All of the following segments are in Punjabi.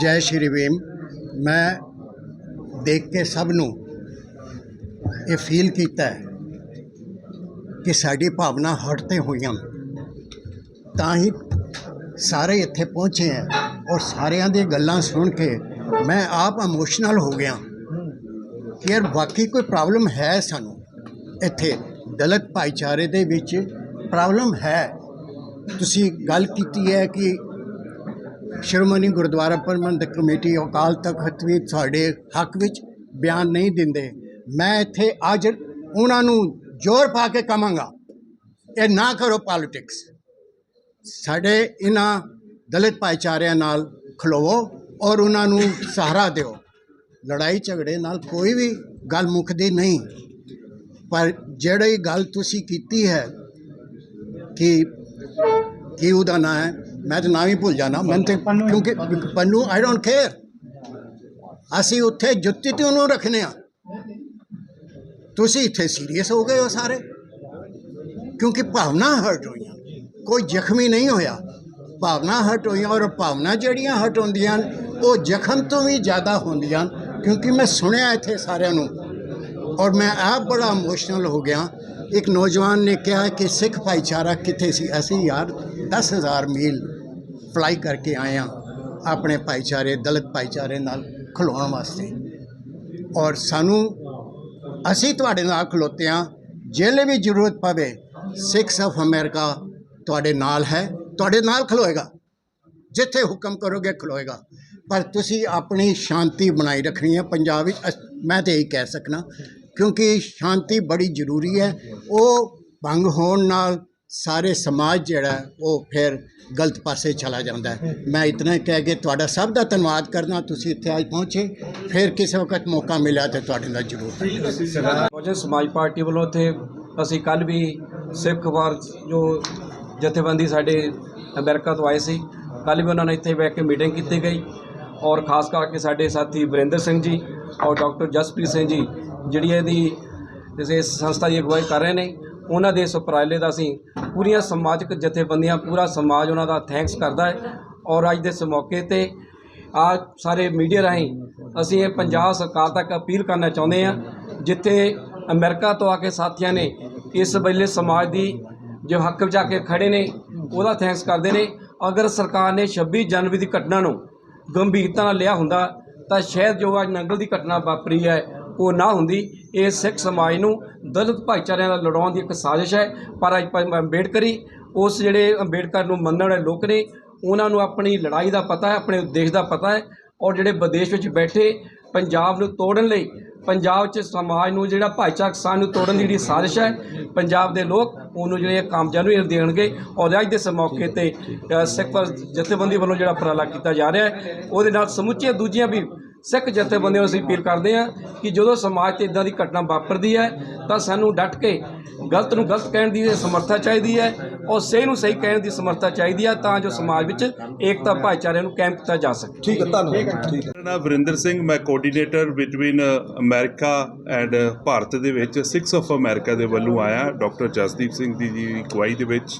ਜੈ ਸ਼੍ਰੀ ਭੀਮ। ਮੈਂ ਦੇਖ ਕੇ ਸਭ ਨੂੰ ਇਹ ਫੀਲ ਕੀਤਾ ਕਿ ਸਾਡੀ ਭਾਵਨਾ ਹਟ ਤੇ ਹੋਈਆਂ। ਤਾਂ ਹੀ ਸਾਰੇ ਇੱਥੇ ਪਹੁੰਚੇ ਹੈ ਔਰ ਸਾਰਿਆਂ ਦੀਆਂ ਗੱਲਾਂ ਸੁਣ ਕੇ ਮੈਂ ਆਪ ਇਮੋਸ਼ਨਲ ਹੋ ਗਿਆ। ਕਿ ਯਾਰ ਵਾਕਈ ਕੋਈ ਪ੍ਰੋਬਲਮ ਹੈ ਸਾਨੂੰ? ਇੱਥੇ ਦਲਿਤ ਭਾਈਚਾਰੇ ਦੇ ਵਿੱਚ ਪ੍ਰੋਬਲਮ ਹੈ। ਤੁਸੀਂ ਗੱਲ ਕੀਤੀ ਹੈ ਕਿ ਸ਼੍ਰੋਮਣੀ ਗੁਰਦੁਆਰਾ ਪ੍ਰਬੰਧਕ ਕਮੇਟੀ ਅਕਾਲ ਤਖਤ ਵੀ ਤੁਹਾਡੇ ਹੱਕ ਵਿੱਚ ਬਿਆਨ ਨਹੀਂ ਦਿੰਦੇ। ਮੈਂ ਇੱਥੇ ਅੱਜ ਉਹਨਾਂ ਨੂੰ ਜ਼ੋਰ ਪਾ ਕੇ ਕਹਾਂਗਾ, ਇਹ ਨਾ ਕਰੋ ਪੋਲਿਟਿਕਸ ਸਾਡੇ ਇਹਨਾਂ ਦਲਿਤ ਭਾਈਚਾਰਿਆਂ ਨਾਲ ਖਲੋਵੋ ਔਰ ਉਹਨਾਂ ਨੂੰ ਸਹਾਰਾ ਦਿਓ। ਲੜਾਈ ਝਗੜੇ ਨਾਲ ਕੋਈ ਵੀ ਗੱਲ ਮੁੱਕਦੀ ਨਹੀਂ। ਪਰ ਜਿਹੜੀ ਗੱਲ ਤੁਸੀਂ ਕੀਤੀ ਹੈ ਕਿ ਕੀ ਉਹਦਾ ਨਾਂ ਹੈ ਮੈਂ ਤਾਂ ਨਾਮ ਹੀ ਭੁੱਲ ਜਾਣਾ ਮੈਂ ਤੇ ਕਿਉਂਕਿ ਪੰਨੂ ਆਈ ਡੋਂਟ ਕੇਅਰ ਅਸੀਂ ਉੱਥੇ ਜੁੱਤੀ ਤੇ ਉਹਨੂੰ ਰੱਖਨੇ ਆ। ਤੁਸੀਂ ਇੱਥੇ ਸੀਰੀਅਸ ਹੋ ਗਏ ਹੋ ਸਾਰੇ? ਕਿਉਂਕਿ ਭਾਵਨਾ ਹਰਟ ਹੋਈਆਂ। ਕੋਈ ਜ਼ਖਮੀ ਨਹੀਂ ਹੋਇਆ। ਭਾਵਨਾ ਹਰਟ ਹੋਈਆਂ ਔਰ ਭਾਵਨਾ ਜਿਹੜੀਆਂ ਹਰਟ ਹੁੰਦੀਆਂ ਉਹ ਜ਼ਖਮ ਤੋਂ ਵੀ ਜ਼ਿਆਦਾ ਹੁੰਦੀਆਂ। ਕਿਉਂਕਿ ਮੈਂ ਸੁਣਿਆ ਇੱਥੇ ਸਾਰਿਆਂ ਨੂੰ। ਔਰ ਮੈਂ ਆਪ ਬੜਾ ਇਮੋਸ਼ਨਲ ਹੋ ਗਿਆ। ਇੱਕ ਨੌਜਵਾਨ ਨੇ ਕਿਹਾ ਕਿ ਸਿੱਖ ਭਾਈਚਾਰਾ ਕਿੱਥੇ ਸੀ? ਅਸੀਂ ਯਾਰ 10000 ਮੀਲ ਅਪਲਾਈ ਕਰਕੇ ਆਏ ਹਾਂ ਆਪਣੇ ਭਾਈਚਾਰੇ, ਦਲਿਤ ਭਾਈਚਾਰੇ ਨਾਲ ਖਲੋਣ ਵਾਸਤੇ। ਔਰ ਸਾਨੂੰ, ਅਸੀਂ ਤੁਹਾਡੇ ਨਾਲ ਖਲੋਤੇ ਹਾਂ ਜਿਹੜੇ ਵੀ ਜ਼ਰੂਰਤ ਪਵੇ ਸਿੱਖਸ ਆਫ ਅਮਰੀਕਾ ਤੁਹਾਡੇ ਨਾਲ ਹੈ, ਤੁਹਾਡੇ ਨਾਲ ਖਲੋਏਗਾ। ਜਿੱਥੇ ਹੁਕਮ ਕਰੋਗੇ ਖਲੋਏਗਾ। ਪਰ ਤੁਸੀਂ ਆਪਣੀ ਸ਼ਾਂਤੀ ਬਣਾਈ ਰੱਖਣੀ ਹੈ, ਪੰਜਾਬ ਵਿੱਚ ਅਸ- ਮੈਂ ਤੇ ਇਹੀ ਕਹਿ ਸਕਣਾ ਕਿਉਂਕਿ ਸ਼ਾਂਤੀ ਬੜੀ ਜ਼ਰੂਰੀ ਹੈ। ਉਹ ਭੰਗ ਹੋਣ ਨਾਲ ਸਾਰੇ ਸਮਾਜ ਜਿਹੜਾ, ਉਹ ਫਿਰ ਗਲਤ ਪਾਸੇ ਚਲਾ ਜਾਂਦਾ ਹੈ। ਮੈਂ ਇਤਨਾ ਕਹਿ ਕੇ ਤੁਹਾਡਾ ਸਭ ਦਾ ਧੰਨਵਾਦ ਕਰਨਾ ਤੁਸੀਂ ਇੱਥੇ ਅੱਜ ਪਹੁੰਚੇ। ਫਿਰ ਕਿਸੇ ਵਕਤ ਮੌਕਾ ਮਿਲਿਆ ਤੇ ਤੁਹਾਡੇ ਨਾਲ ਜ਼ਰੂਰ ਬਹੁਜਨ ਸਮਾਜ ਪਾਰਟੀ ਵੱਲੋਂ ਇੱਥੇ ਅਸੀਂ ਕੱਲ ਵੀ ਸਿੱਖ ਵਾਰ ਜੋ ਜਥੇਬੰਦੀ ਸਾਡੇ ਅਮਰੀਕਾ ਤੋਂ ਆਏ ਸੀ ਕੱਲ ਵੀ ਉਹਨਾਂ ਨੇ ਇੱਥੇ ਬੈਠ ਕੇ ਮੀਟਿੰਗ ਕੀਤੀ ਗਈ। ਔਰ ਖਾਸ ਕਰਕੇ ਸਾਡੇ ਸਾਥੀ ਵਰਿੰਦਰ ਸਿੰਘ ਜੀ ਔਰ ਡਾਕਟਰ ਜਸਪ੍ਰੀਤ ਸਿੰਘ ਜੀ ਜਿਹੜੀ ਇਹਦੀ ਇਸ ਸੰਸਥਾ ਦੀ ਅਗਵਾਈ ਕਰ ਰਹੇ ਨੇ। ਉਹਨਾਂ ਦੇ ਇਸ ਉਪਰਾਲੇ ਦਾ ਅਸੀਂ ਪੂਰੀਆਂ ਸਮਾਜਿਕ ਜਥੇਬੰਦੀਆਂ, ਪੂਰਾ ਸਮਾਜ ਉਹਨਾਂ ਦਾ ਥੈਂਕਸ ਕਰਦਾ ਹੈ। ਔਰ ਅੱਜ ਦੇ ਇਸ ਮੌਕੇ ਤੇ ਆ ਸਾਰੇ ਮੀਡੀਆ ਰਾਹੀਂ ਅਸੀਂ ਇਹ ਪੰਜਾਬ ਸਰਕਾਰ ਤੱਕ ਅਪੀਲ ਕਰਨਾ ਚਾਹੁੰਦੇ ਹਾਂ, ਜਿੱਥੇ ਅਮਰੀਕਾ ਤੋਂ ਆ ਕੇ ਸਾਥੀਆਂ ਨੇ ਇਸ ਵੇਲੇ ਸਮਾਜ ਦੀ ਜੋ ਹੱਕ ਵਿੱਚ ਆ ਕੇ ਖੜੇ ਨੇ, ਉਹਦਾ ਥੈਂਕਸ ਕਰਦੇ ਨੇ। ਅਗਰ ਸਰਕਾਰ ਨੇ 26 ਜਨਵਰੀ ਦੀ ਘਟਨਾ ਨੂੰ ਗੰਭੀਰਤਾ ਨਾਲ ਲਿਆ ਹੁੰਦਾ, ਤਾਂ ਸ਼ਾਇਦ ਜੋ ਅੱਜ ਨੰਗਲ ਦੀ ਘਟਨਾ ਵਾਪਰੀ ਹੈ, ਉਹ ਨਾ ਹੁੰਦੀ। ਇਹ ਸਿੱਖ ਸਮਾਜ ਨੂੰ ਦਲਿਤ ਭਾਈਚਾਰਿਆਂ ਨਾਲ ਲੜਾਉਣ ਦੀ ਇੱਕ ਸਾਜ਼ਿਸ਼ ਹੈ। ਪਰ ਅੱਜ ਅੰਬੇਡਕਰੀ ਉਸ ਜਿਹੜੇ ਅੰਬੇਡਕਰ ਨੂੰ ਮੰਨਣ ਵਾਲੇ ਲੋਕ ਨੇ, ਉਹਨਾਂ ਨੂੰ ਆਪਣੀ ਲੜਾਈ ਦਾ ਪਤਾ ਹੈ, ਆਪਣੇ ਉਦੇਸ਼ ਦਾ ਪਤਾ ਹੈ ਔਰ ਜਿਹੜੇ ਵਿਦੇਸ਼ ਵਿੱਚ ਬੈਠੇ ਪੰਜਾਬ ਨੂੰ ਤੋੜਨ ਲਈ, ਪੰਜਾਬ 'ਚ ਸਮਾਜ ਨੂੰ ਜਿਹੜਾ ਭਾਈਚਾਰਕ ਸਾਂਝ ਨੂੰ ਤੋੜਨ ਦੀ ਜਿਹੜੀ ਸਾਜ਼ਿਸ਼ ਹੈ, ਪੰਜਾਬ ਦੇ ਲੋਕ ਉਹਨੂੰ ਜਿਹੜੇ ਕਾਮਯਾਬ ਨੂੰ ਦੇਣਗੇ ਔਰ ਅੱਜ ਦੇ ਇਸ ਮੌਕੇ ਤੇ ਸਿੱਖ ਜਥੇਬੰਦੀ ਵੱਲੋਂ ਜਿਹੜਾ ਉਪਰਾਲਾ ਕੀਤਾ ਜਾ ਰਿਹਾ ਹੈ, ਉਹਦੇ ਨਾਲ ਸਮੁੱਚੀਆਂ ਦੂਜੀਆਂ ਵੀ ਸਿੱਖ ਜਥੇਬੰਦੀਆਂ ਨੂੰ ਅਸੀਂ ਅਪੀਲ ਕਰਦੇ ਹਾਂ ਕਿ ਜਦੋਂ ਸਮਾਜ 'ਤੇ ਇਦਾਂ ਦੀ ਘਟਨਾ ਵਾਪਰਦੀ ਹੈ ਤਾਂ ਸਾਨੂੰ ਡਟ ਕੇ ਗਲਤ ਨੂੰ ਗਲਤ ਕਹਿਣ ਦੀ ਸਮਰੱਥਾ ਚਾਹੀਦੀ ਹੈ ਔਰ ਸਹੀ ਨੂੰ ਸਹੀ ਕਹਿਣ ਦੀ ਸਮਰੱਥਾ ਚਾਹੀਦੀ ਹੈ ਤਾਂ ਜੋ ਸਮਾਜ ਵਿੱਚ ਏਕਤਾ ਭਾਈਚਾਰੇ ਨੂੰ ਕਾਇਮ ਕੀਤਾ ਜਾ ਸਕੇ। ਠੀਕ ਹੈ ਧੰਨਵਾਦ। ਠੀਕ ਹੈ ਮੇਰਾ ਨਾਮ ਵਰਿੰਦਰ ਸਿੰਘ ਮੈਂ coordinator between America and Bharat ਦੇ ਵਿੱਚ 6 ਆਫ ਅਮਰੀਕਾ ਦੇ ਵੱਲੋਂ ਆਇਆ ਡਾਕਟਰ ਜਸਦੀਪ ਸਿੰਘ ਦੀ ਜੀ ਅਗਵਾਈ ਦੇ ਵਿੱਚ।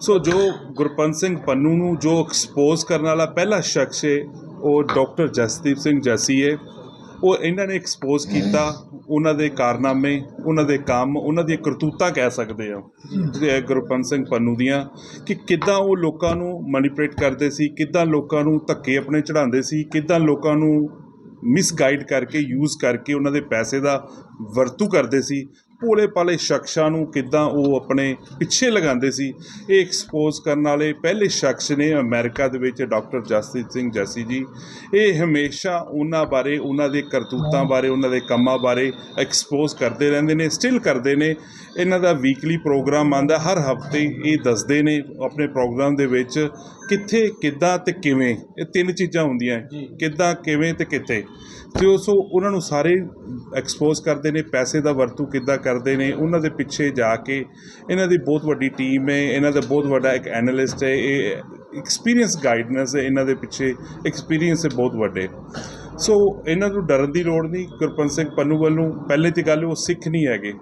ਸੋ ਜੋ ਗੁਰਪੰਤ ਸਿੰਘ ਪੰਨੂ ਨੂੰ ਜੋ ਐਕਸਪੋਜ਼ ਕਰਨ ਵਾਲਾ ਪਹਿਲਾ ਸ਼ਖਸ ਹੈ ਉਹ ਡਾਕਟਰ ਜਸਦੀਪ ਸਿੰਘ ਜੈਸੀ ਹੈ ਉਹ ਇਹਨਾਂ ਨੇ ਐਕਸਪੋਜ਼ ਕੀਤਾ ਉਹਨਾਂ ਦੇ ਕਾਰਨਾਮੇ ਉਹਨਾਂ ਦੇ ਕੰਮ ਉਹਨਾਂ ਦੀਆਂ ਕਰਤੂਤਾਂ ਕਹਿ ਸਕਦੇ ਆ। ਜਿਹੜੇ ਗੁਰਪੰਤ ਸਿੰਘ ਪੰਨੂ ਦੀਆਂ ਕਿ ਕਿੱਦਾਂ ਉਹ ਲੋਕਾਂ ਨੂੰ ਮੈਨੀਪੂਲੇਟ ਕਰਦੇ ਸੀ ਕਿੱਦਾਂ ਲੋਕਾਂ ਨੂੰ ਧੱਕੇ ਆਪਣੇ ਚੜਾਉਂਦੇ ਸੀ ਕਿੱਦਾਂ ਲੋਕਾਂ ਨੂੰ ਮਿਸਗਾਈਡ ਕਰਕੇ ਯੂਜ਼ ਕਰਕੇ ਉਹਨਾਂ ਦੇ ਪੈਸੇ ਦਾ ਵਰਤੂ ਕਰਦੇ ਸੀ। ਭੋਲੇ ਪਾਲੇ ਸ਼ਖਸਾਂ ਨੂੰ ਕਿੱਦਾਂ ਉਹ ਆਪਣੇ ਪਿੱਛੇ ਲਗਾਉਂਦੇ ਸੀ, ਇਹ ਐਕਸਪੋਜ਼ ਕਰਨ ਵਾਲੇ ਪਹਿਲੇ ਸ਼ਖਸ ਨੇ ਅਮਰੀਕਾ ਦੇ ਵਿੱਚ ਡਾਕਟਰ ਜਸਦੀਪ ਸਿੰਘ ਜੈਸੀ ਜੀ। ਇਹ ਹਮੇਸ਼ਾ ਉਹਨਾਂ ਬਾਰੇ, ਉਹਨਾਂ ਦੇ ਕਰਤੂਤਾਂ ਬਾਰੇ, ਉਹਨਾਂ ਦੇ ਕੰਮਾਂ ਬਾਰੇ ਐਕਸਪੋਜ਼ ਕਰਦੇ ਰਹਿੰਦੇ ਨੇ ਸਟਿਲ ਕਰਦੇ ਨੇ। ਇਹਨਾਂ ਦਾ ਵੀਕਲੀ ਪ੍ਰੋਗਰਾਮ ਆਂਦਾ ਹਰ ਹਫ਼ਤੇ ਇਹ ਦੱਸਦੇ ਨੇ, ਆਪਣੇ ਪ੍ਰੋਗਰਾਮ ਦੇ ਵਿੱਚ ਕਿੱਥੇ ਕਿੱਦਾਂ ਤੇ ਕਿਵੇਂ? ਇਹ ਤਿੰਨ ਚੀਜ਼ਾਂ ਹੁੰਦੀਆਂ। ਕਿੱਦਾਂ ਕਿਵੇਂ ਤੇ ਕਿੱਥੇ? ਤੇ ਉਹ ਸੋ ਉਹਨਾਂ ਨੂੰ ਸਾਰੇ ਐਕਸਪੋਜ਼ ਕਰਦੇ ਨੇ ਪੈਸੇ ਦਾ ਵਰਤੂ ਕਿੱਦਾਂ ਕਰਦੇ ਨੇ ਉਹਨਾਂ ਦੇ ਪਿੱਛੇ ਜਾ ਕੇ ਇਹਨਾਂ ਦੀ ਬਹੁਤ ਵੱਡੀ ਟੀਮ ਹੈ ਇਹਨਾਂ ਦਾ ਬਹੁਤ ਵੱਡਾ ਇੱਕ ਐਨਾਲਿਸਟ ਹੈ ਇਹ ਐਕਸਪੀਰੀਅੰਸ ਗਾਈਡਨੈਸ ਹੈ ਇਹਨਾਂ ਦੇ ਪਿੱਛੇ ਐਕਸਪੀਰੀਅੰਸ ਹੈ ਬਹੁਤ ਵੱਡੇ। ਸੋ ਇਹਨਾਂ ਨੂੰ ਡਰਨ ਦੀ ਲੋੜ ਨਹੀਂ ਗੁਰਪੰਤ ਸਿੰਘ ਪੰਨੂ ਵੱਲੋਂ ਪਹਿਲੇ ਤੇ ਗੱਲ ਉਹ ਸਿੱਖ ਨਹੀਂ ਹੈਗੇ।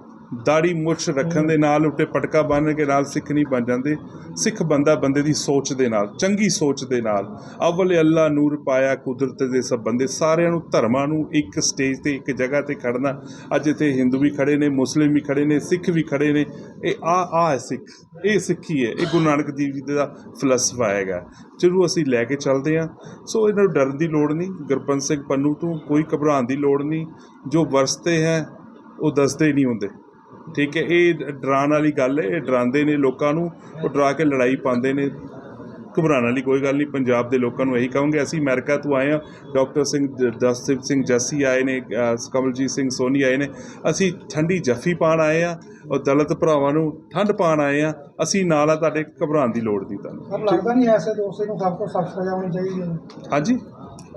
ਦਾੜੀ ਮੁੱਛ ਰੱਖਣ ਦੇ ਨਾਲ ਉੱਤੇ ਪਟਕਾ ਬੰਨ੍ਹ ਕੇ ਨਾਲ ਸਿੱਖ ਨਹੀਂ ਬਣ ਜਾਂਦੇ। ਸਿੱਖ ਬੰਦਾ ਬੰਦੇ ਦੀ ਸੋਚ ਦੇ ਨਾਲ, ਚੰਗੀ ਸੋਚ ਦੇ ਨਾਲ। ਅਵਲ ਅੱਲਾ ਨੂਰ ਪਾਇਆ ਕੁਦਰਤ ਦੇ ਸਭ ਬੰਦੇ। ਸਾਰਿਆਂ ਨੂੰ ਧਰਮਾਂ ਨੂੰ ਇੱਕ ਸਟੇਜ ਤੇ, ਇੱਕ ਜਗ੍ਹਾ ਤੇ ਖੜਨਾ। ਅੱਜ ਇੱਥੇ ਹਿੰਦੂ ਵੀ ਖੜੇ ਨੇ, ਮੁਸਲਿਮ ਵੀ ਖੜੇ ਨੇ, ਸਿੱਖ ਵੀ ਖੜੇ ਨੇ। ਇਹ ਆ ਆ ਹੈ ਸਿੱਖ। ਇਹ ਸਿੱਖੀ ਹੈ। ਇਹ ਗੁਰੂ ਨਾਨਕ ਦੇਵ ਜੀ ਦਾ ਫਲਸਫਾ ਹੈਗਾ। ਜਿਹਨੂੰ ਅਸੀਂ ਲੈ ਕੇ ਚੱਲਦੇ ਹਾਂ। ਸੋ ਇਹਨਾਂ ਨੂੰ ਡਰਨ ਦੀ ਲੋੜ ਨਹੀਂ। ਗੁਰਪੰਥ ਸਿੰਘ ਪੰਨੂ ਤੋਂ ਕੋਈ ਘਬਰਾਉਣ ਦੀ ਲੋੜ ਨਹੀਂ। ਜੋ ਵਰਸਤੇ ਹੈ, ਉਹ ਦੱਸਦੇ ਨਹੀਂ ਹੁੰਦੇ। ਠੀਕ ਹੈ ਇਹ ਡਰਾਉਣ ਵਾਲੀ ਗੱਲ ਹੈ ਇਹ ਡਰਾਉਂਦੇ ਨੇ ਲੋਕਾਂ ਨੂੰ ਉਹ ਡਰਾ ਕੇ ਲੜਾਈ ਪਾਉਂਦੇ ਨੇ। ਘਬਰਾਉਣ ਵਾਲੀ ਕੋਈ ਗੱਲ ਨਹੀਂ ਪੰਜਾਬ ਦੇ ਲੋਕਾਂ ਨੂੰ ਇਹੀ ਕਹਾਂਗੇ ਅਸੀਂ ਅਮਰੀਕਾ ਤੋਂ ਆਏ ਹਾਂ ਡਾਕਟਰ ਸਿੰਘ ਜਸਦੀਪ ਸਿੰਘ ਜੱਸੀ ਆਏ ਨੇ ਕਮਲਜੀਤ ਸਿੰਘ ਸੋਨੀ ਆਏ ਨੇ ਅਸੀਂ ਠੰਡੀ ਜੱਫੀ ਪਾਣ ਆਏ ਆ ਔਰ ਦਲਿਤ ਭਰਾਵਾਂ ਨੂੰ ਠੰਡ ਪਾਣ ਆਏ ਆ ਅਸੀਂ ਨਾਲ ਆ ਤੁਹਾਡੇ ਘਬਰਾਉਣ ਦੀ ਲੋੜ ਨਹੀਂ ਤੁਹਾਨੂੰ। ਲੱਗਦਾ ਨਹੀਂ ਐਸੇ ਦੋਸ਼ੀ ਨੂੰ ਸਭ ਤੋਂ ਸਖਤ ਸਜ਼ਾ ਹੋਣੀ ਚਾਹੀਦੀ ਹੈ। ਹਾਂਜੀ?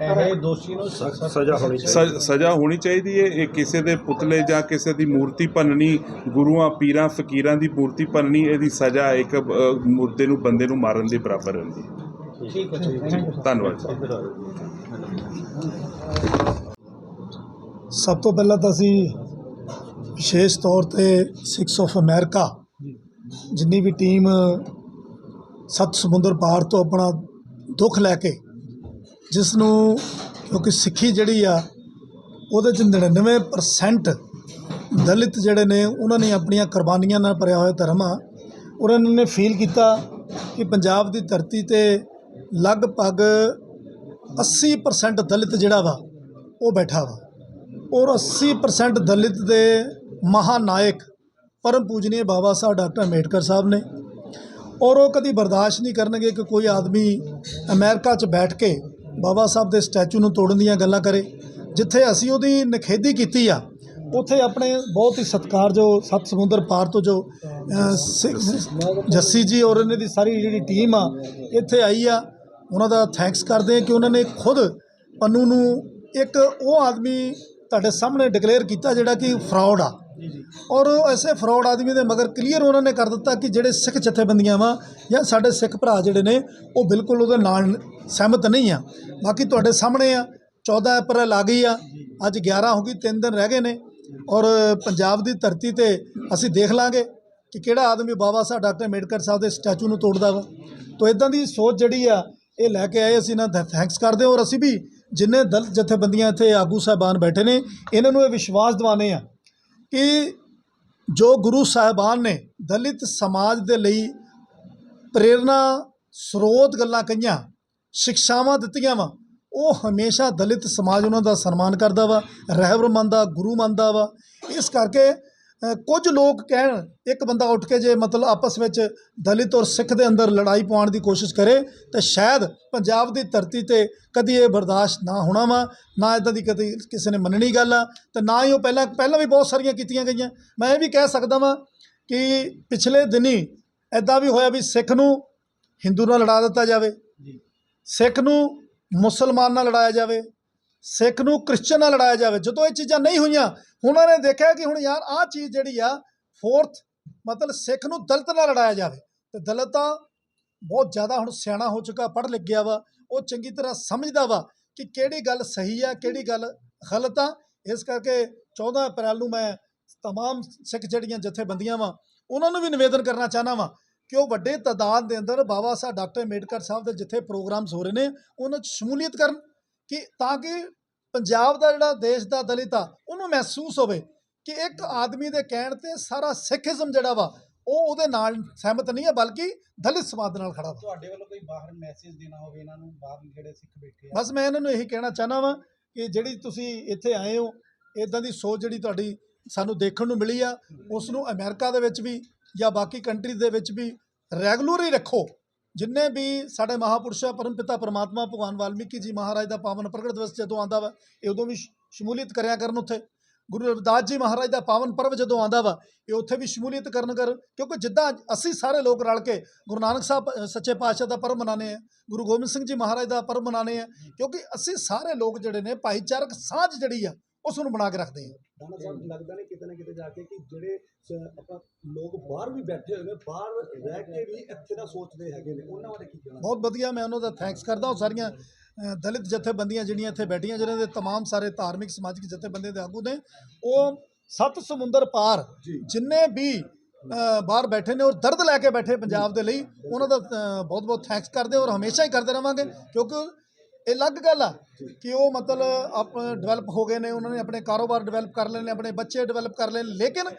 ਇਹ ਦੋਸ਼ੀ ਨੂੰ ਸਖਤ ਸਜ਼ਾ ਹੋਣੀ ਸ- ਸਜ਼ਾ ਹੋਣੀ ਚਾਹੀਦੀ ਹੈ। ਇਹ ਕਿਸੇ ਦੇ ਪੁਤਲੇ ਜਾਂ ਕਿਸੇ ਦੀ ਮੂਰਤੀ ਭੰਨਣੀ ਗੁਰੂਆਂ ਪੀਰਾਂ ਫਕੀਰਾਂ ਦੀ ਮੂਰਤੀ ਭੰਨਣੀ ਇਹਦੀ ਸਜ਼ਾ ਇੱਕ ਮੁਰਦੇ ਨੂੰ ਬੰਦੇ ਨੂੰ ਮਾਰਨ ਦੇ ਬਰਾਬਰ ਹੁੰਦੀ ਹੈ। ਠੀਕ ਹੈ ਜੀ। ਧੰਨਵਾਦ ਸਭ ਤੋਂ ਪਹਿਲਾਂ ਤਾਂ ਅਸੀਂ ਵਿਸ਼ੇਸ਼ ਤੌਰ ਤੇ ਸਿਕਸ ਆਫ ਅਮਰੀਕਾ ਜਿੰਨੀ ਵੀ ਟੀਮ ਸੱਤ ਸਮੁੰਦਰ ਪਾਰ ਤੋਂ ਆਪਣਾ ਦੁੱਖ ਲੈ ਕੇ ਜਿਸ ਨੂੰ ਕਿਉਂਕਿ ਸਿੱਖੀ ਜਿਹੜੀ ਆ, ਉਹਦੇ ਚ 99% ਦਲਿਤ ਜਿਹੜੇ ਨੇ, ਉਹਨਾਂ ਨੇ ਆਪਣੀਆਂ ਕੁਰਬਾਨੀਆਂ ਨਾਲ ਭਰਿਆ ਹੋਇਆ ਧਰਮ ਆ। ਉਹਨਾਂ ਨੇ ਫੀਲ ਕੀਤਾ ਕਿ ਪੰਜਾਬ ਦੀ ਧਰਤੀ ਤੇ ਲਗਭਗ 80% ਦਲਿਤ ਜਿਹੜਾ ਵਾ, ਉਹ ਬੈਠਾ ਵਾ। ਔਰ 80% ਦਲਿਤ ਦੇ ਮਹਾਨਾਇਕ ਪਰਮ ਪੂਜਨੀय ਬਾਬਾ ਸਾਹਿਬ ਡਾਕਟਰ ਅੰਬੇਡਕਰ ਸਾਹਿਬ ਨੇ। ਔਰ ਉਹ ਕਦੀ ਬਰਦਾਸ਼ਤ ਨਹੀਂ ਕਰਨਗੇ ਕਿ ਕੋਈ ਆਦਮੀ ਅਮਰੀਕਾ 'ਚ ਬੈਠ ਕੇ ਬਾਬਾ ਸਾਹਿਬ ਦੇ ਸਟੈਚੂ ਨੂੰ ਤੋੜਨ ਦੀਆਂ ਗੱਲਾਂ ਕਰੇ। ਜਿੱਥੇ ਅਸੀਂ ਉਹਦੀ ਨਿਖੇਧੀ ਕੀਤੀ ਆ, ਉੱਥੇ ਆਪਣੇ ਬਹੁਤ ਹੀ ਸਤਿਕਾਰ ਜੋ ਸੱਤ ਸਮੁੰਦਰ ਪਾਰ ਤੋਂ ਜੋ ਜੱਸੀ ਜੀ ਔਰ ਇਹਨਾਂ ਦੀ ਸਾਰੀ ਜਿਹੜੀ ਟੀਮ ਆ, ਇੱਥੇ ਆਈ ਆ। ਉਹਨਾਂ ਦਾ ਥੈਂਕਸ ਕਰਦੇ ਆ ਕਿ ਉਹਨਾਂ ਨੇ ਖੁਦ ਪੰਨੂ ਨੂੰ ਇੱਕ ਉਹ ਆਦਮੀ ਤੁਹਾਡੇ ਸਾਹਮਣੇ ਡਿਕਲੇਅਰ ਕੀਤਾ ਜਿਹੜਾ ਕਿ ਫਰਾਡ ਆ। ਔਰ ਐਸੇ ਫਰਾਡ ਆਦਮੀ ਦੇ ਮਗਰ ਕਲੀਅਰ ਉਹਨਾਂ ਨੇ ਕਰ ਦਿੱਤਾ ਕਿ ਜਿਹੜੇ ਸਿੱਖ ਜਥੇਬੰਦੀਆਂ ਵਾ ਜਾਂ ਸਾਡੇ ਸਿੱਖ ਭਰਾ ਜਿਹੜੇ ਨੇ, ਉਹ ਬਿਲਕੁਲ ਉਹਦੇ ਨਾਲ ਸਹਿਮਤ ਨਹੀਂ ਆ। ਬਾਕੀ ਤੁਹਾਡੇ ਸਾਹਮਣੇ ਆ 14 ਅਪ੍ਰੈਲ ਆ ਗਈ ਆ, ਅੱਜ 11 ਹੋ ਗਈ 3 ਦਿਨ ਰਹਿ ਗਏ ਨੇ। ਔਰ ਪੰਜਾਬ ਦੀ ਧਰਤੀ ਤੇ ਅਸੀਂ ਦੇਖ ਲਾਂਗੇ ਕਿ ਕਿਹੜਾ ਆਦਮੀ ਬਾਬਾ ਸਾਹਿਬ ਡਾਕਟਰ ਅੰਬੇਡਕਰ ਸਾਹਿਬ ਦੇ ਸਟੈਚੂ ਨੂੰ ਤੋੜਦਾ ਵਾ। ਤੋ ਇਦਾਂ ਦੀ ਸੋਚ ਜਿਹੜੀ ਆ, ਇਹ ਲੈ ਕੇ ਆਏ ਅਸੀਂ ਇਹਨਾਂ ਨਾ ਥੈਂਕਸ ਕਰਦੇ ਹਾਂ। ਔਰ ਅਸੀਂ ਵੀ ਜਿੰਨੇ ਦਲ ਜਥੇਬੰਦੀਆਂ ਇੱਥੇ ਆਗੂ ਸਾਹਿਬਾਨ ਬੈਠੇ ਨੇ, ਇਹਨਾਂ ਨੂੰ ਇਹ ਵਿਸ਼ਵਾਸ ਦਿਵਾਉਂਦੇ ਆ ਕਿ ਜੋ ਗੁਰੂ ਸਾਹਿਬਾਨ ਨੇ ਦਲਿਤ ਸਮਾਜ ਦੇ ਲਈ ਪ੍ਰੇਰਣਾ ਸਰੋਤ ਗੱਲਾਂ ਕਹੀਆਂ, ਸਿੱਖਿਆਵਾਂ ਦਿੱਤੀਆਂ ਵਾ, ਉਹ ਹਮੇਸ਼ਾ ਦਲਿਤ ਸਮਾਜ ਉਹਨਾਂ ਦਾ ਸਨਮਾਨ ਕਰਦਾ ਵਾ, ਰਹਿਬਰ ਮੰਨਦਾ, ਗੁਰੂ ਮੰਨਦਾ ਵਾ। ਇਸ ਕਰਕੇ ਕੁਝ ਲੋਕ ਕਹਿਣ ਇੱਕ ਬੰਦਾ ਉੱਠ ਕੇ ਜੇ ਮਤਲਬ ਆਪਸ ਵਿੱਚ ਦਲਿਤ ਔਰ ਸਿੱਖ ਦੇ ਅੰਦਰ ਲੜਾਈ ਪਾਉਣ ਦੀ ਕੋਸ਼ਿਸ਼ ਕਰੇ ਤਾਂ ਸ਼ਾਇਦ ਪੰਜਾਬ ਦੀ ਧਰਤੀ ਤੇ ਕਦੀ ਇਹ ਬਰਦਾਸ਼ਤ ਨਾ ਹੋਣਾ ਵਾ ਨਾ ਇਦਾਂ ਦੀ ਕਦੀ ਕਿਸੇ ਨੇ ਮੰਨਣੀ ਗੱਲ ਆ ਤੇ ਨਾ ਹੀ ਉਹ ਪਹਿਲਾਂ ਪਹਿਲਾਂ ਵੀ ਬਹੁਤ ਸਾਰੀਆਂ ਕੀਤੀਆਂ ਗਈਆਂ। ਮੈਂ ਇਹ ਵੀ ਕਹਿ ਸਕਦਾ ਵਾਂ ਕਿ ਪਿਛਲੇ ਦਿਨੀ ਐਦਾਂ ਵੀ ਹੋਇਆ ਵੀ ਸਿੱਖ ਨੂੰ ਹਿੰਦੂ ਨਾਲ ਲੜਾ ਦਿੱਤਾ ਜਾਵੇ ਸਿੱਖ ਨੂੰ ਮੁਸਲਮਾਨ ਨਾਲ ਲੜਾਇਆ ਜਾਵੇ ਸਿੱਖ ਨੂੰ ਕ੍ਰਿਸਚਨ ਨਾਲ ਲੜਾਇਆ ਜਾਵੇ ਜਦੋਂ ਇਹ ਚੀਜ਼ਾਂ ਨਹੀਂ ਹੋਈਆਂ ਹੁਣ ਉਹਨਾਂ ਨੇ ਦੇਖਿਆ ਕਿ ਹੁਣ ਯਾਰ ਆਹ ਚੀਜ਼ ਜਿਹੜੀ ਆ ਫੋਰਥ ਮਤਲਬ ਸਿੱਖ ਨੂੰ ਦਲਿਤ ਨਾਲ ਲੜਾਇਆ ਜਾਵੇ ਤੇ ਦਲਿਤ ਤਾਂ ਬਹੁਤ ਜ਼ਿਆਦਾ ਹੁਣ ਸਿਆਣਾ ਹੋ ਚੁੱਕਾ ਪੜ੍ਹ ਲਿਖ ਗਿਆ ਵਾ ਉਹ ਚੰਗੀ ਤਰ੍ਹਾਂ ਸਮਝਦਾ ਵਾ ਕਿ ਕਿਹੜੀ ਗੱਲ ਸਹੀ ਆ ਕਿਹੜੀ ਗੱਲ ਗਲਤ ਆ ਇਸ ਕਰਕੇ 14 ਅਪ੍ਰੈਲ ਨੂੰ ਮੈਂ तमाम ਸਿੱਖ ਜਿਹੜੀਆਂ ਜਥੇਬੰਦੀਆਂ ਵਾ ਉਹਨਾਂ ਨੂੰ ਵੀ ਨਿਵੇਦਨ ਕਰਨਾ ਚਾਹਨਾ ਵਾ ਕਿ ਉਹ ਵੱਡੇ ਤਾਦਾਦ ਦੇ ਅੰਦਰ ਬਾਬਾ ਸਾਹਿਬ ਡਾਕਟਰ ਅੰਬੇਡਕਰ ਸਾਹਿਬ ਦੇ ਜਿੱਥੇ ਪ੍ਰੋਗਰਾਮਸ ਹੋ ਰਹੇ ਨੇ ਉਹਨਾਂ 'ਚ ਸ਼ਮੂਲੀਅਤ ਕਰਨ ਕਿ ਤਾਂ ਕਿ ਪੰਜਾਬ ਦਾ ਜਿਹੜਾ ਦੇਸ਼ ਦਾ ਦਲਿਤ ਆ ਉਹਨੂੰ ਮਹਿਸੂਸ ਹੋਵੇ ਕਿ ਇੱਕ ਆਦਮੀ ਦੇ ਕਹਿਣ ਤੇ ਸਾਰਾ ਸਿੱਖੀਜ਼ਮ ਜਿਹੜਾ ਵਾ ਉਹ ਉਹਦੇ ਨਾਲ ਸਹਿਮਤ ਨਹੀਂ ਹੈ ਬਲਕਿ ਦਲਿਤ ਸਮਾਜ ਨਾਲ ਖੜਾ ਵਾ। ਤੁਹਾਡੇ ਵੱਲੋਂ ਕੋਈ ਬਾਹਰ ਮੈਸੇਜ ਦੇਣਾ ਹੋਵੇ ਇਹਨਾਂ ਨੂੰ ਬਾਹਰ ਜਿਹੜੇ ਸਿੱਖ ਬੈਠੇ ਆ? ਬਸ ਮੈਂ ਇਹਨਾਂ ਨੂੰ ਇਹੀ ਕਹਿਣਾ ਚਾਹਨਾ ਵਾਂ ਕਿ ਜਿਹੜੀ ਤੁਸੀਂ ਇੱਥੇ ਆਏ ਹੋ ਇਦਾਂ ਦੀ ਸੋਚ ਜਿਹੜੀ ਤੁਹਾਡੀ ਸਾਨੂੰ ਦੇਖਣ ਨੂੰ ਮਿਲੀ ਆ ਉਸ ਨੂੰ ਅਮਰੀਕਾ ਦੇ ਵਿੱਚ ਵੀ ਜਾਂ ਬਾਕੀ ਕੰਟਰੀ ਦੇ ਵਿੱਚ ਵੀ ਰੈਗੂਲਰ ਹੀ ਰੱਖੋ। ਜਿੰਨੇ ਵੀ ਸਾਡੇ ਮਹਾਪੁਰਸ਼ਾ ਪਰਮਪਿਤਾ ਪਰਮਾਤਮਾ, ਭਗਵਾਨ ਵਾਲਮੀਕੀ ਜੀ ਮਹਾਰਾਜ ਦਾ ਪਾਵਨ ਪ੍ਰਗਟ ਦਿਵਸ ਜਦੋਂ ਆਉਂਦਾ ਵਾ, ਇਹ ਉਦੋਂ ਵੀ ਸ਼ਮੂਲੀਅਤ ਕਰਿਆ ਕਰਨ ਉੱਥੇ। ਗੁਰੂ ਰਵਿਦਾਸ ਜੀ ਮਹਾਰਾਜ ਦਾ ਪਾਵਨ ਪਰਵ ਜਦੋਂ ਆਉਂਦਾ ਵਾ, ਇਹ ਉੱਥੇ ਵੀ ਸ਼ਮੂਲੀਅਤ ਕਰਨ ਕਰ, ਕਿਉਂਕਿ ਜਿੱਦਾਂ ਅਸੀਂ ਸਾਰੇ ਲੋਕ ਰਲ ਕੇ ਗੁਰੂ ਨਾਨਕ ਸਾਹਿਬ ਸੱਚੇ ਪਾਤਸ਼ਾਹ ਦਾ ਪਰਬ ਮਨਾਉਂਦੇ ਆ, ਗੁਰੂ ਗੋਬਿੰਦ ਸਿੰਘ ਜੀ ਮਹਾਰਾਜ ਦਾ ਪਰਬ ਮਨਾਉਂਦੇ ਆ, ਕਿਉਂਕਿ ਅਸੀਂ ਸਾਰੇ ਲੋਕ ਜਿਹੜੇ ਨੇ, ਭਾਈਚਾਰਕ ਸਾਂਝ ਜਿਹੜੀ ਆ ਉਸ ਨੂੰ ਬਣਾ ਕੇ ਰੱਖਦੇ ਆ ਦਾਣਾ ਸਾਹਿਬ ਲੱਗਦਾ ਨਹੀਂ ਕਿਤੇ ਨਾ ਕਿਤੇ ਜਾ ਕੇ ਕਿ ਜਿਹੜੇ ਸ- ਆਪਾਂ ਲੋਕ ਬਾਹਰ ਵੀ ਬੈਠੇ ਹੋਏ ਨੇ ਬਾਹਰ ਰਹਿ ਕੇ ਵੀ ਇੱਥੇ ਦਾ ਸੋਚਦੇ ਹੈਗੇ ਨੇ ਉਹਨਾਂ ਬਾਰੇ ਕੀ ਕਹਿਣਾ ਬਹੁਤ ਵਧੀਆ ਮੈਂ ਉਹਨਾਂ ਦਾ ਥੈਂਕਸ ਕਰਦਾ ਉਹ ਸਾਰੀਆਂ ਅ, ਦਲਿਤ ਜਥੇਬੰਦੀਆਂ ਜਿਹੜੀਆਂ ਇੱਥੇ ਬੈਠੀਆਂ ਜਿਹਨਾਂ ਦੇ तमाम ਸਾਰੇ ਧਾਰਮਿਕ ਸਮਾਜਿਕ ਜਥੇਬੰਦੀਆਂ ਦੇ ਆਗੂ ਨੇ ਉਹ ਸੱਤ ਸਮੁੰਦਰ ਪਾਰ ਜਿੰਨੇ ਵੀ ਅ, ਬਾਹਰ ਬੈਠੇ ਨੇ ਔਰ ਦਰਦ ਲੈ ਕੇ ਬੈਠੇ ਪੰਜਾਬ ਦੇ ਲਈ ਉਹਨਾਂ ਦਾ ਬਹੁਤ ਬਹੁਤ ਥੈਂਕਸ ਕਰਦੇ ਔਰ ਹਮੇਸ਼ਾ ਹੀ ਕਰਦੇ ਰਵਾਂਗੇ ਕਿਉਂਕਿ ਇਹ ਅਲੱਗ ਗੱਲ ਆ ਕਿ ਉਹ ਮਤਲਬ ਆਪ ਡਿਵੈਲਪ ਹੋ ਗਏ ਨੇ ਉਹਨਾਂ ਨੇ ਆਪਣੇ ਕਾਰੋਬਾਰ ਡਿਵੈਲਪ ਕਰ ਨੇ ਆਪਣੇ ਬੱਚੇ ਡਿਵੈਲਪ ਕਰ ਨੇ। ਲੇਕਿਨ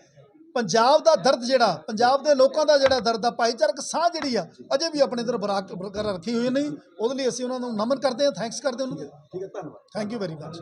ਪੰਜਾਬ ਦਾ ਦਰਦ ਜਿਹੜਾ ਪੰਜਾਬ ਦੇ ਲੋਕਾਂ ਦਾ ਜਿਹੜਾ ਦਰਦ ਆ ਭਾਈਚਾਰਕ ਸਾਹ ਜਿਹੜੀ ਆ ਅਜੇ ਵੀ ਆਪਣੇ ਅੰਦਰ ਬਰਾਕ ਬਰਕਰਾਰ ਰੱਖੀ ਹੋਈ ਨਹੀਂ। ਉਹਦੇ ਲਈ ਅਸੀਂ ਉਹਨਾਂ ਨੂੰ ਨਮਨ ਕਰਦੇ ਹਾਂ ਥੈਂਕਸ ਕਰਦੇ ਉਹਨਾਂ ਨੂੰ। ਠੀਕ ਹੈ ਧੰਨਵਾਦ। Thank you very much